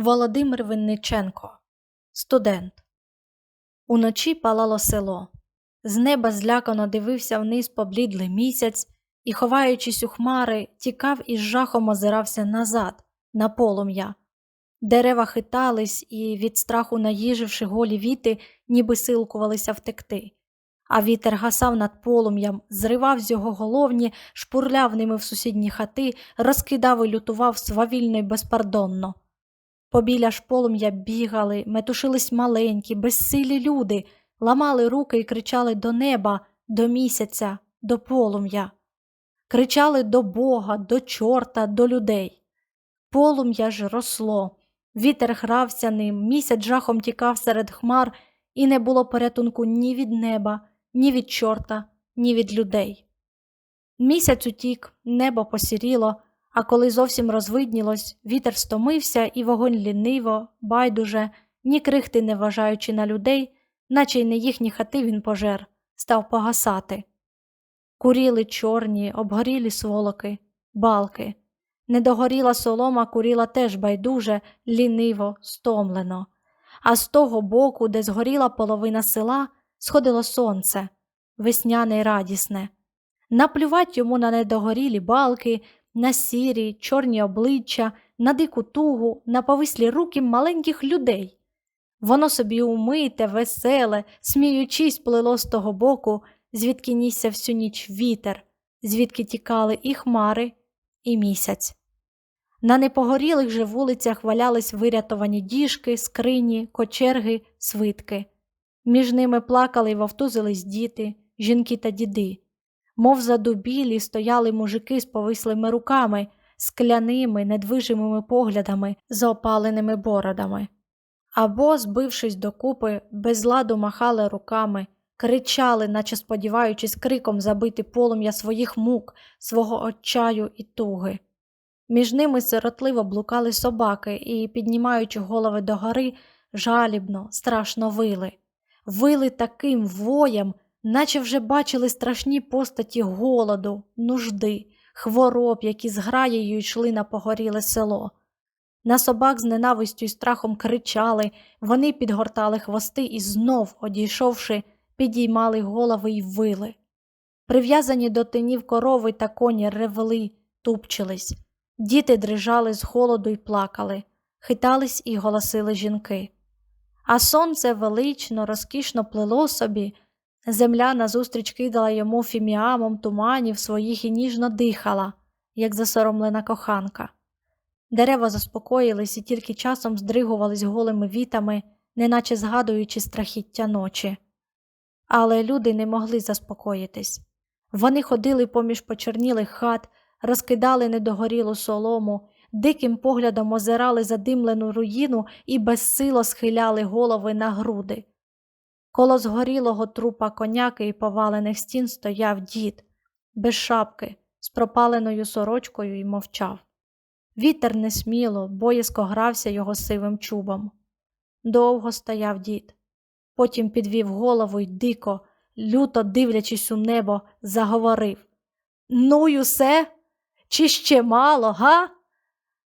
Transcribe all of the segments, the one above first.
Володимир Винниченко, студент. Уночі палало село. З неба злякано дивився вниз поблідлий місяць і, ховаючись у хмари, тікав і з жахом озирався назад, на полум'я. Дерева хитались і, від страху наїживши голі віти, ніби силкувалися втекти. А вітер гасав над полум'ям, зривав з його головні, шпурляв ними в сусідні хати, розкидав і лютував свавільно й безпардонно. Побіля ж полум'я бігали, метушились маленькі, безсилі люди, ламали руки і кричали до неба, до місяця, до полум'я. Кричали до Бога, до чорта, до людей. Полум'я ж росло, вітер грався ним, місяць жахом тікав серед хмар, і не було порятунку ні від неба, ні від чорта, ні від людей. Місяць утік, небо посіріло, а коли зовсім розвиднілось, вітер стомився, і вогонь ліниво, байдуже, ні крихти не вважаючи на людей, наче й не їхні хати він пожер, став погасати. Куріли чорні, обгорілі сволоки, балки. Недогоріла солома куріла теж байдуже, ліниво, стомлено. А з того боку, де згоріла половина села, сходило сонце, весняне й радісне. Наплювать йому на недогорілі балки, на сірі, чорні обличчя, на дику тугу, на повислі руки маленьких людей. Воно собі умите, веселе, сміючись, плило з того боку, звідки нісся всю ніч вітер, звідки тікали і хмари, і місяць. На непогорілих же вулицях валялись вирятовані діжки, скрині, кочерги, свитки. Між ними плакали й вовтузились діти, жінки та діди. Мов задубілі стояли мужики з повислими руками, скляними, недвижимими поглядами, з опаленими бородами. Або, збившись докупи, без ладу махали руками, кричали, наче сподіваючись криком забити полум'я своїх мук, свого отчаю і туги. Між ними сиротливо блукали собаки і, піднімаючи голови догори, жалібно, страшно вили. Вили таким воєм, наче вже бачили страшні постаті голоду, нужди, хвороб, які з граєю йшли на погоріле село. На собак з ненавистю й страхом кричали, вони підгортали хвости і знов, одійшовши, підіймали голови й вили. Прив'язані до тинів корови та коні ревли, тупчились. Діти дрижали з холоду й плакали, хитались і голосили жінки. А сонце велично, розкішно плило собі, земля назустріч кидала йому фіміамом туманів своїх і ніжно дихала, як засоромлена коханка. Дерева заспокоїлись і тільки часом здригувались голими вітами, неначе згадуючи страхіття ночі. Але люди не могли заспокоїтись. Вони ходили поміж почернілих хат, розкидали недогорілу солому, диким поглядом озирали задимлену руїну і безсило схиляли голови на груди. Коло згорілого трупа коняки і повалених стін стояв дід, без шапки, з пропаленою сорочкою і мовчав. Вітер несміло, боязко грався його сивим чубом. Довго стояв дід, потім підвів голову й дико, люто дивлячись у небо, заговорив Ну й усе? Чи ще мало, га?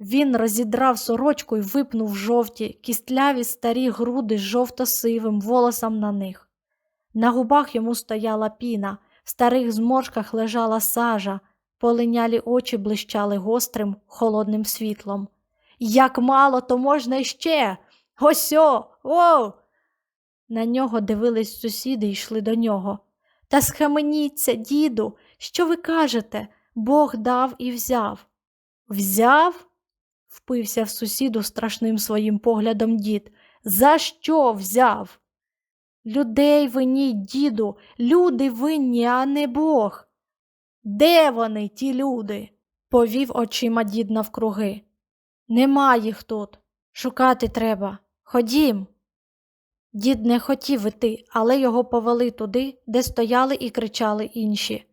Він розідрав сорочку і випнув жовті, кістляві старі груди з жовто-сивим волосом на них. На губах йому стояла піна, в старих зморшках лежала сажа, полинялі очі блищали гострим, холодним світлом. Як мало, то можна іще. Осьо, о. На нього дивились сусіди і йшли до нього. Та схаменіться, діду, що ви кажете? Бог дав і взяв. Взяв? Впився в сусіду страшним своїм поглядом дід. За що взяв? Людей виніть, діду, люди винні, а не Бог. Де вони, ті люди? повів очима дід навкруги. Нема їх тут. Шукати треба. Ходім. Дід не хотів іти, але його повели туди, де стояли і кричали інші.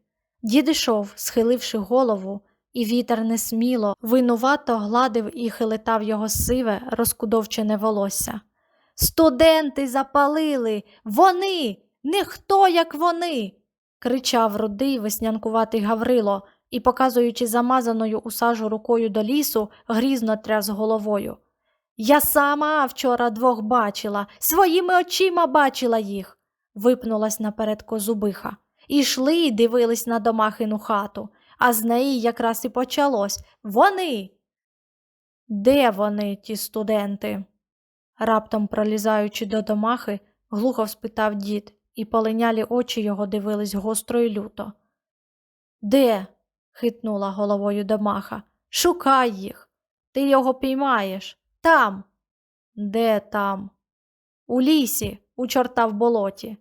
Дід ішов, схиливши голову, і вітер несміло, винувато гладив і хилитав його сиве, розкудовчене волосся. Студенти запалили, вони, не хто, як вони. кричав рудий веснянкуватий Гаврило і, показуючи замазаною у сажу рукою до лісу, грізно тряс головою. Я сама вчора двох бачила, своїми очима бачила їх, випнулась наперед козубиха. Ішли і дивились на домахину хату, а з неї якраз і почалось. Вони. Де вони, ті студенти? Раптом пролізаючи до домахи, глухо спитав дід, і полинялі очі його дивились гостро й люто. Де? хитнула головою домаха. Шукай їх. Ти його піймаєш. Там. Де там? У лісі, у чорта в болоті.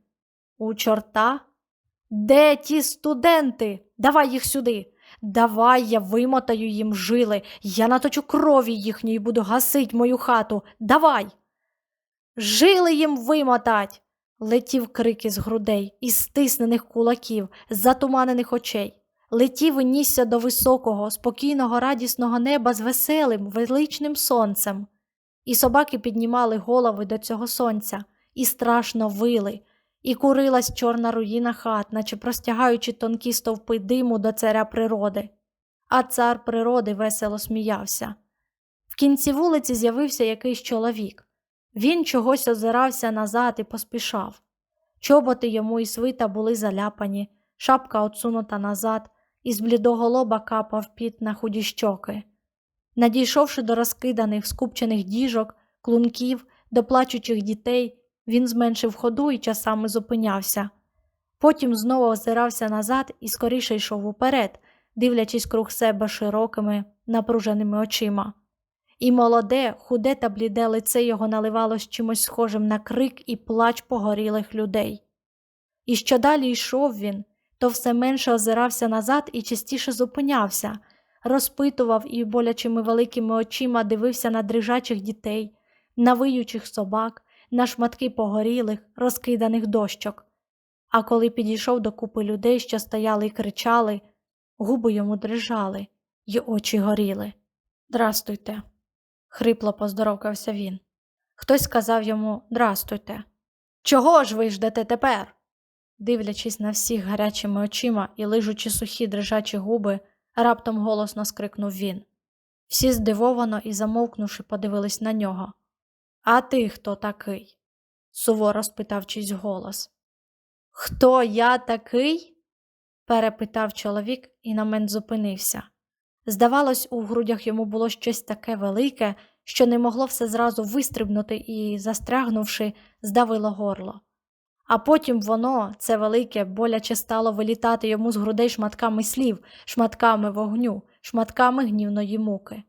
У чорта? Де ті студенти? Давай їх сюди. Давай я вимотаю їм жили, я наточу крові їхньої буду гасить мою хату. Давай. Жили їм вимотать. Летів крик із грудей, із стиснених кулаків, затуманених очей. Летів і нісся до високого, спокійного, радісного неба з веселим, величним сонцем. І собаки піднімали голови до цього сонця, і страшно вили, і курилась чорна руїна хат, наче простягаючи тонкі стовпи диму до царя природи. А цар природи весело сміявся. В кінці вулиці з'явився якийсь чоловік. Він чогось озирався назад і поспішав. Чоботи йому і свита були заляпані, шапка отсунута назад, і з блідого лоба капав піт на худі щоки. Надійшовши до розкиданих, скупчених діжок, клунків, до плачучих дітей, він зменшив ходу і часами зупинявся. Потім знову озирався назад і скоріше йшов уперед, дивлячись круг себе широкими, напруженими очима. І молоде, худе та бліде лице його наливалось чимось схожим на крик і плач погорілих людей. І що далі йшов він, то все менше озирався назад і частіше зупинявся, розпитував і болячими великими очима дивився на дрижачих дітей, на виючих собак, на шматки погорілих, розкиданих дощок. А коли підійшов до купи людей, що стояли і кричали, губи йому дрижали, й очі горіли. Здрастуйте, хрипло поздоровкався він. Хтось сказав йому Здрастуйте. Чого ж ви ждете тепер? Дивлячись на всіх гарячими очима і лижучи сухі дрижачі губи, раптом голосно скрикнув він. Всі здивовано і замовкнувши, подивились на нього. А ти хто такий? суворо спитав чийсь голос. Хто я такий? перепитав чоловік і на мент зупинився. Здавалось, у грудях йому було щось таке велике, що не могло все зразу вистрибнути і, застрягнувши, здавило горло. А потім воно, це велике, боляче стало вилітати йому з грудей шматками слів, шматками вогню, шматками гнівної муки.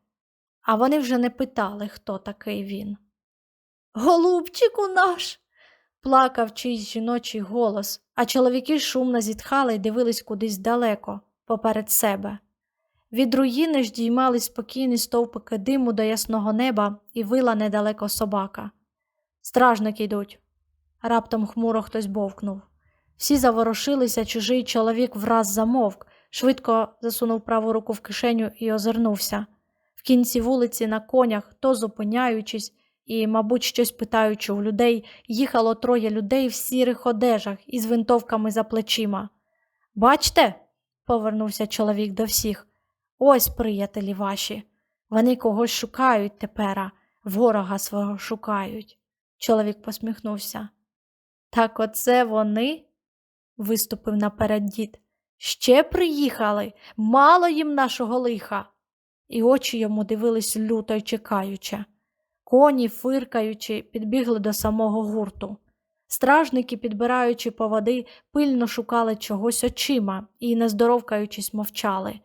А вони вже не питали, хто такий він. Голубчику наш. плакав чийсь жіночий голос, а чоловіки шумно зітхали і дивились кудись далеко, поперед себе. Від руїни ж діймались спокійні стовпики диму до ясного неба і вила недалеко собака. Стражники йдуть. Раптом хмуро хтось бовкнув. Всі заворушилися, чужий чоловік враз замовк, швидко засунув праву руку в кишеню і озирнувся. В кінці вулиці на конях, то зупиняючись і, мабуть, щось питаючи у людей, їхало троє людей в сірих одежах із винтовками за плечима. Бачте? повернувся чоловік до всіх. Ось, приятелі ваші. Вони когось шукають тепера, ворога свого шукають. Чоловік посміхнувся. Так оце вони? виступив наперед дід. Ще приїхали, мало їм нашого лиха. І очі йому дивились люто й чекаюче. Коні, фиркаючи, підбігли до самого гурту. Стражники, підбираючи поводи, пильно шукали чогось очима і, не здоровкаючись, мовчали.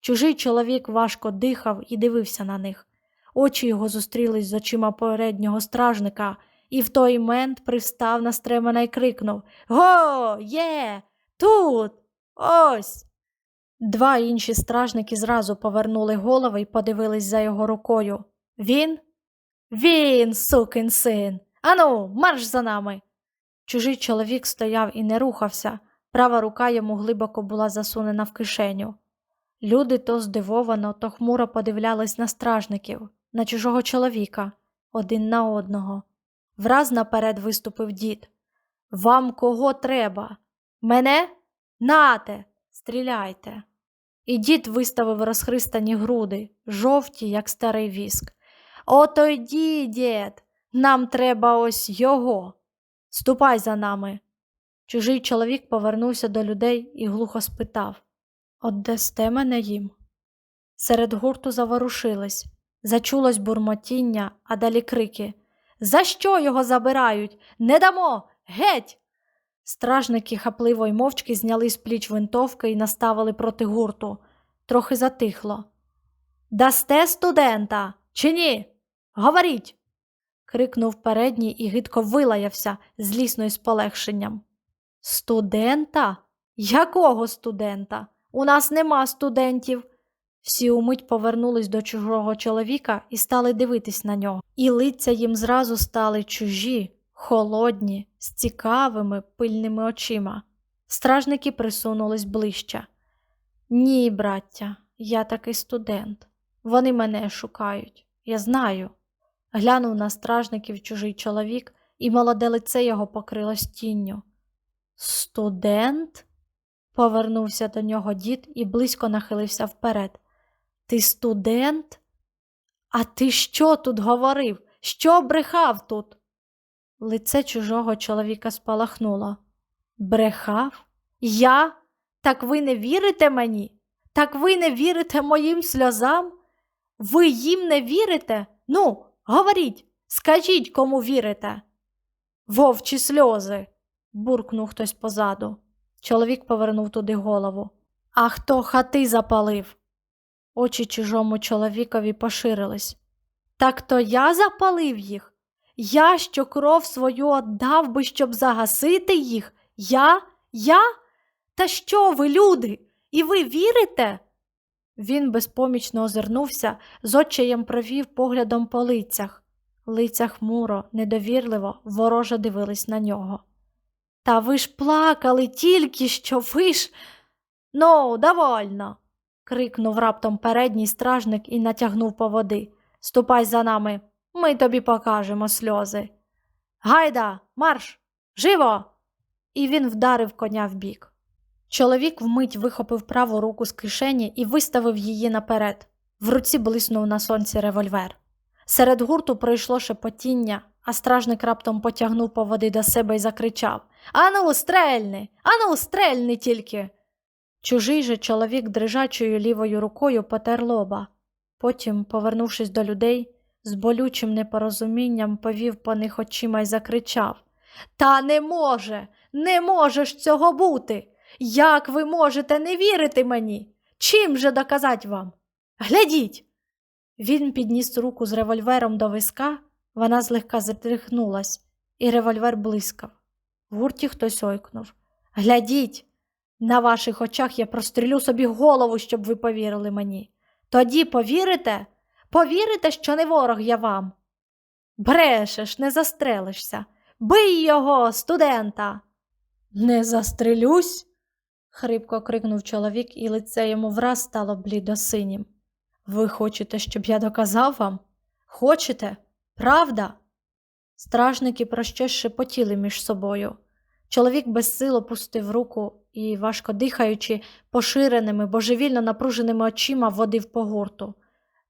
Чужий чоловік важко дихав і дивився на них. Очі його зустрілись з очима переднього стражника, і в той мент привстав на стремена й крикнув Го, є, тут, ось. Два інші стражники зразу повернули голови і подивились за його рукою. Він? Він, сукин син. Ану, марш за нами. Чужий чоловік стояв і не рухався, права рука йому глибоко була засунена в кишеню. Люди то здивовано, то хмуро подивлялись на стражників, на чужого чоловіка, один на одного. Враз наперед виступив дід. Вам кого треба? Мене? Нате, стріляйте. І дід виставив розхристані груди, жовті, як старий віск. Ото йди, дід, нам треба ось його. Ступай за нами. Чужий чоловік повернувся до людей і глухо спитав Отдасте мене їм? Серед гурту заворушились, зачулось бурмотіння, а далі крики За що його забирають? Не дамо! Геть! Стражники хапливо й мовчки зняли з пліч винтовки і наставили проти гурту. Трохи затихло. Дасте студента, чи ні? Говоріть. крикнув передній і гидко вилаявся злісно і з полегшенням. Студента? Якого студента? У нас нема студентів. Всі умить повернулись до чужого чоловіка і стали дивитись на нього. І лиця їм зразу стали чужі, холодні, з цікавими, пильними очима. Стражники присунулись ближче. Ні, браття, я таки студент. Вони мене шукають. Я знаю. Глянув на стражників чужий чоловік, і молоде лице його покрилось тінню. Студент? повернувся до нього дід і близько нахилився вперед. Ти студент? А ти що тут говорив? Що брехав тут? Лице чужого чоловіка спалахнуло. Брехав? Я? Так ви не вірите мені? Так ви не вірите моїм сльозам? Ви їм не вірите? Ну, говоріть, скажіть, кому вірите. Вовчі сльози, буркнув хтось позаду. Чоловік повернув туди голову. А хто хати запалив? Очі чужому чоловікові поширились. Так то я запалив їх? Я, що кров свою отдав би, щоб загасити їх? Я? Я? Та що ви, люди? І ви вірите? Він безпомічно озирнувся, з очаєм провів поглядом по лицях. Лиця хмуро, недовірливо, вороже дивились на нього. Та ви ж плакали тільки що ви ж. Ну, довольно. крикнув раптом передній стражник і натягнув по води. Ступай за нами, ми тобі покажемо сльози. Гайда, марш, живо! І він вдарив коня вбік. Чоловік вмить вихопив праву руку з кишені і виставив її наперед. В руці блиснув на сонці револьвер. Серед гурту пройшло шепотіння, а стражник раптом потягнув по води до себе і закричав Ану, стрельни! Ану, стрельни тільки. Чужий же чоловік дрижачою лівою рукою потер лоба. Потім, повернувшись до людей, з болючим непорозумінням повів по них очима й закричав Та не може, не може ж цього бути. Як ви можете не вірити мені? Чим же доказати вам? Глядіть. Він підніс руку з револьвером до виска, вона злегка затрихнулась, і револьвер блискав. В гурті хтось ойкнув. Глядіть, на ваших очах я прострілю собі голову, щоб ви повірили мені. Тоді повірите? Повірите, що не ворог я вам? Брешеш, не застрелишся. Бий його, студента. Не застрелюсь? Хрипко крикнув чоловік, і лице йому враз стало блідосинім. Ви хочете, щоб я доказав вам? Хочете? Правда? Стражники про щось шепотіли між собою. Чоловік без сил опустив руку і, важко дихаючи, поширеними, божевільно напруженими очима водив по гурту.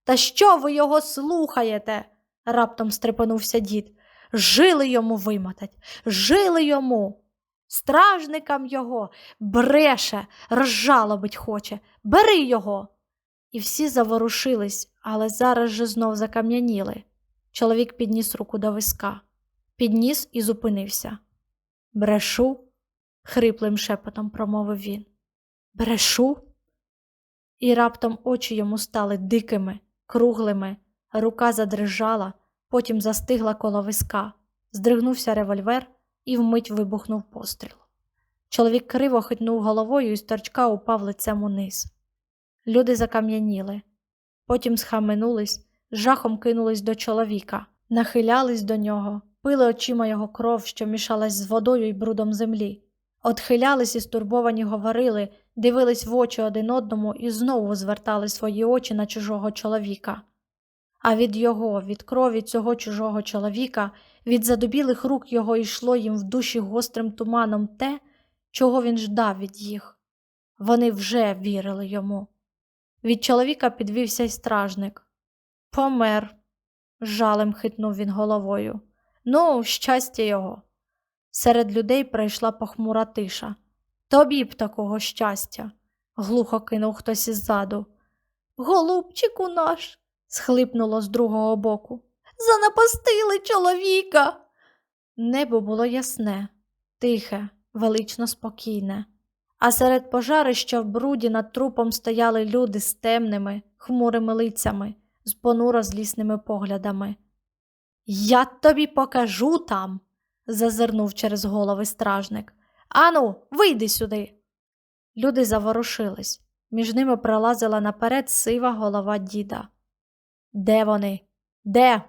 Та що ви його слухаєте? раптом стрепенувся дід. Жили йому вимотать, жили йому. Стражникам його бреше, розжалобить хоче. Бери його. І всі заворушились, але зараз же знов закам'яніли. Чоловік підніс руку до виска, підніс і зупинився. Брешу, хриплим шепотом промовив він. Брешу? І раптом очі йому стали дикими, круглими, рука задрижала, потім застигла коло виска, здригнувся револьвер і вмить вибухнув постріл. Чоловік криво хитнув головою і з торчка упав лицем униз. Люди закам'яніли, потім схаменулись, з жахом кинулись до чоловіка, нахилялись до нього, пили очима його кров, що мішалась з водою і брудом землі. Отхилялись і стурбовані говорили, дивились в очі один одному і знову звертали свої очі на чужого чоловіка. А від його, від крові цього чужого чоловіка, від задубілих рук його йшло їм в душі гострим туманом те, чого він ждав від їх. Вони вже вірили йому. Від чоловіка підвівся й стражник. Помер, жалем хитнув він головою. Ну, щастя його. Серед людей прийшла похмура тиша. Тобі б такого щастя, глухо кинув хтось іззаду. Голубчику наш, схлипнуло з другого боку. Занапастили чоловіка. Небо було ясне, тихе, велично спокійне, а серед пожарища в бруді над трупом стояли люди з темними, хмурими лицями, з понуро злісними поглядами. Я тобі покажу там, зазирнув через голови стражник. Ану, вийди сюди. Люди заворушились. Між ними пролазила наперед сива голова діда. Де вони? Де?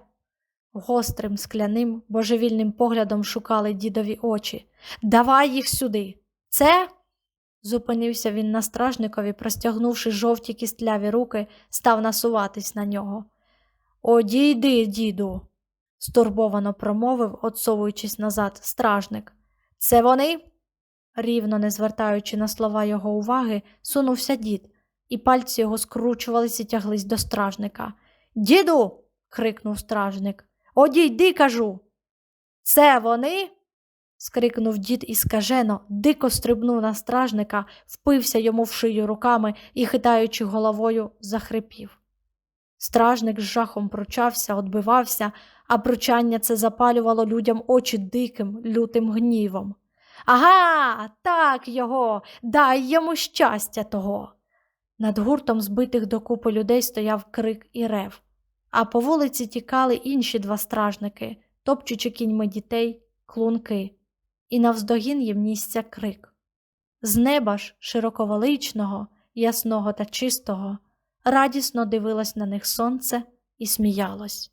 Гострим, скляним, божевільним поглядом шукали дідові очі. Давай їх сюди. Це. Зупинився він на стражникові, простягнувши жовті кістляві руки, став насуватись на нього. Одійди, діду, стурбовано промовив, отсовуючись назад, стражник. Це вони? Рівно не звертаючи на слова його уваги, сунувся дід, і пальці його скручувались і тяглись до стражника. Діду. крикнув стражник. Одійди, кажу. Це вони? скрикнув дід і скажено, дико стрибнув на стражника, впився йому в шию руками і, хитаючи головою, захрипів. Стражник з жахом пручався, одбивався, а пручання це запалювало людям очі диким, лютим гнівом. Ага, так його, дай йому щастя того. Над гуртом збитих докупи людей стояв крик і рев, а по вулиці тікали інші два стражники, топчучи кіньми дітей, клунки, і навздогін їм нісся крик. З неба ж, широковеличного, ясного та чистого, радісно дивилось на них сонце і сміялось.